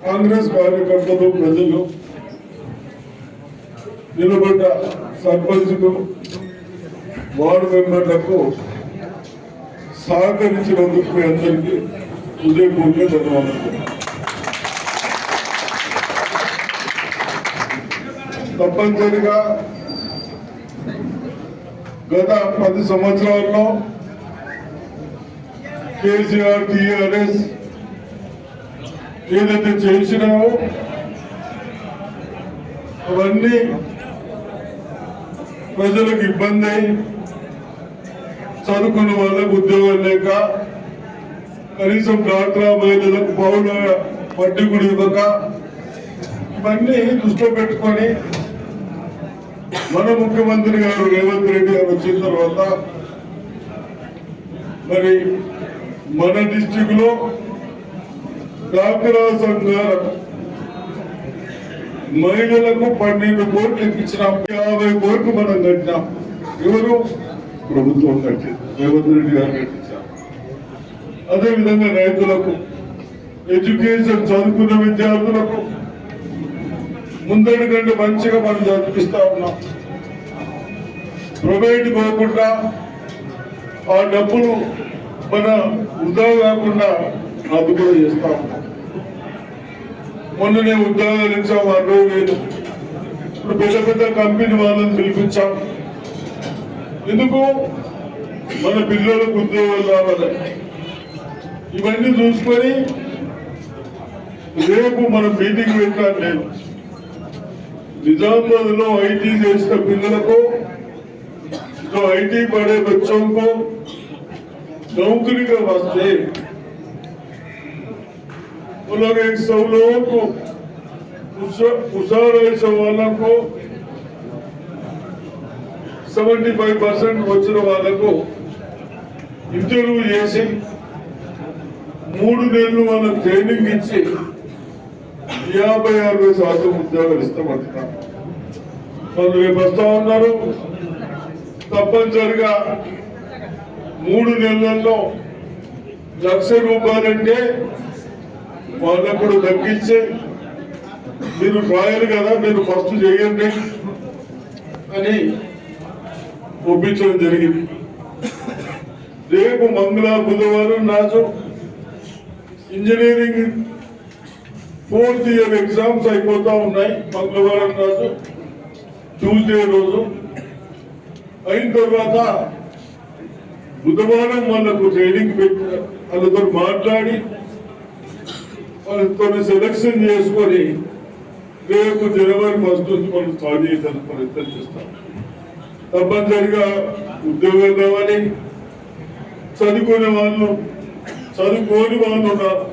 కాంగ్రెస్ కార్యకర్తలు ప్రజలు నిలబడ్డ సర్పంచ్కు వార్డు మెంబర్లకు సహకరించినందుకు మీ అందరికీ హృదయపూర్వక ధన్యవాదాలు. తప్పనిసరిగా గత పది సంవత్సరాల్లో కేసీఆర్ టీఆర్ఎస్ ఏదైతే చేసినావో అవన్నీ ప్రజలకు ఇబ్బంది అయి చదువుకున్న వాళ్ళకు ఉద్యోగం లేక కనీసం డాక్టరా మహిళలకు పౌల వడ్డీ కూడా ఇవ్వక ఇవన్నీ దృష్టిలో పెట్టుకొని మన ముఖ్యమంత్రి గారు రేవంత్ రెడ్డి గారు వచ్చిన తర్వాత మరి మన డిస్టిక్లో డాక్టరా సంఘాలకు మహిళలకు పన్నెండు కోట్లు ఇప్పించినాం. యాభై కోట్లు మనం కట్టినాం. ఎవరు? ప్రభుత్వం కట్టింది. రేవంత్ రెడ్డి గారు కట్టించారు. అదే విధంగా రైతులకు ఎడ్యుకేషన్ చదువుకున్న విద్యార్థులకు ముందడి కంటే మంచిగా మనం చదివిస్తా ఉన్నాం. ప్రైవేట్ పోకుండా ఆ డబ్బులు మన వృధా కాకుండా అది కూడా చేస్తా ఉన్నాం మొన్ననే ఉద్యోగాలు ఇచ్చాం అరవై వేలు ఇప్పుడు పెద్ద పెద్ద కంపెనీ వాళ్ళని పిలిపించాం ఎందుకు మన పిల్లలకు ఉద్యోగాలు రావాలి ఇవన్నీ చూసుకొని రేపు మనం మీటింగ్ పెట్టాను నేను निजामाबाद లో ఐటీ చేసిన పిల్లలకు जो ఐటీ पढ़े बच्चों को नौकरी का वास्ते కులవేగి సౌలకు ముసలవేసే వాళ్ళకు సెవెంటీ ఫైవ్ పర్సెంట్ వచ్చిన వాళ్ళకు ఇంటర్వ్యూ చేసి మూడు నెలలు మనం ట్రైనింగ్ ఇచ్చి యాభై అరవై శాతం ఉద్యోగాలు ఇస్తామంటున్నాం. వాళ్ళు రేపు వస్తా ఉన్నారు. తప్పనిసరిగా మూడు నెలల్లో లక్ష రూపాయలంటే వాళ్ళప్పుడు కూడా తగ్గించి మీరు రాయరు కదా మీరు ఫస్ట్ చేయండి అని ఒప్పించడం జరిగింది. రేపు మంగళ బుధవారం నాకు ఇంజనీరింగ్ ఫోర్త్ ఇయర్ ఎగ్జామ్స్ అయిపోతా ఉన్నాయి. మంగళవారం రోజు ట్యూస్డే రోజు. అయిన తర్వాత బుధవారం వాళ్ళకు ట్రైనింగ్ పెట్టి వాళ్ళతో మాట్లాడి కొన్ని సెలక్షన్ చేసుకొని రేపు జనవరి ఫస్ట్ నుంచి మనం స్టార్ట్ చేయడానికి ప్రయత్నం చేస్తాం. తప్పనిసరిగా ఉద్యోగం కావాలి చదువుకునే వాళ్ళు చదువుకోని వాళ్ళు ఉన్నారు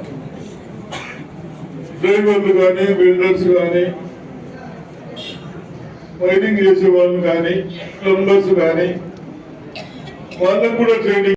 డ్రైవర్లు కానీ బిల్డర్స్ కానీ వైరింగ్ చేసే వాళ్ళు కానీ ప్లంబర్స్ కానీ వాళ్ళకు కూడా ట్రైనింగ్